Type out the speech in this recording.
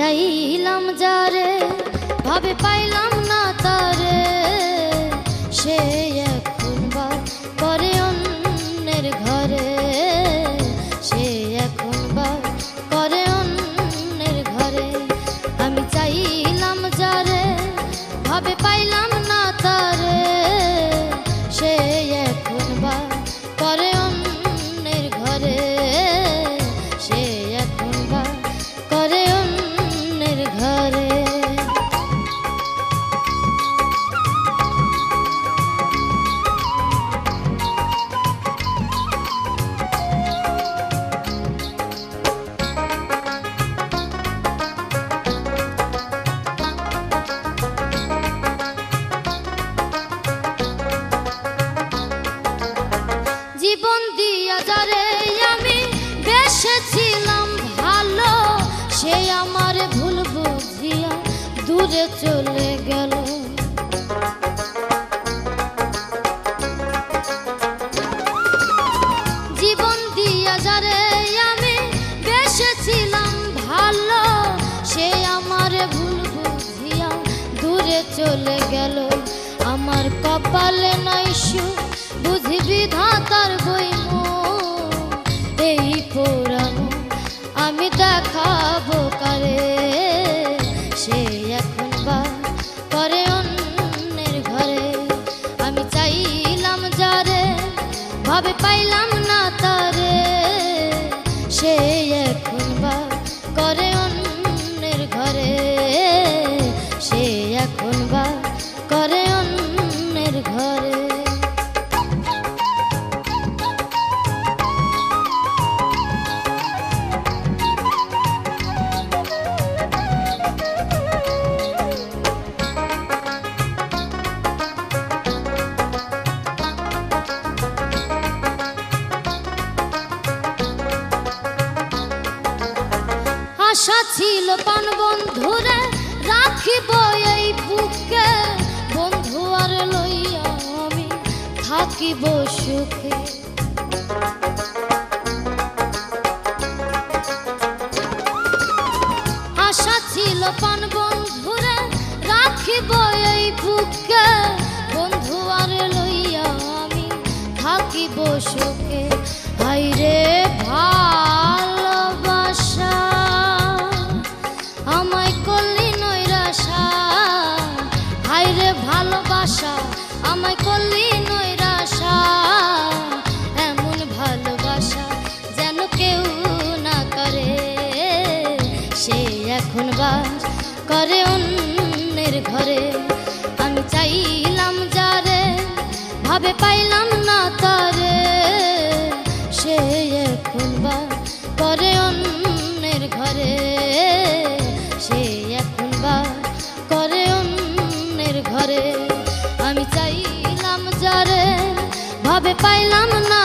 চাইলাম যারে ভাবে পাইলাম না তারে সে জীবন দিয়া যারে আমি বেসেছিলাম ভালো, সে আমার ভুল বুঝিয়া দূরে চলে গেল। জীবন দিয়া যারে আমি বেসেছিলাম ভালো, সে আমার ভুল বুঝিয়া দূরে চলে গেল। আমার কপালে নাই সুখ বুঝবি ধাতার বইম এই পুরানো আমি দেখাবো কারে? সে এখন বা করে অন্যের ঘরে। আমি চাইলাম যারে, ভাবে পাইলাম না তারে। সে এখন আশা ছিল পান বন্ধুরে, রাখিব এই বুকে। বন্ধু আর লইয়া আমি থাকিব সুখে। আশা ছিল পান বন্ধুরে, রাখিব এই বুকে। বন্ধু আর লইয়া আমি থাকিব সুখে। ভালোবাসা, আমায় করলি নৈরাশা। এমন ভালোবাসা যেন কেউ না করে, সে এখন বাস করে অন্যের ঘরে। আমি চাইলাম যারে, ভাবে পাইলাম পাইলাম না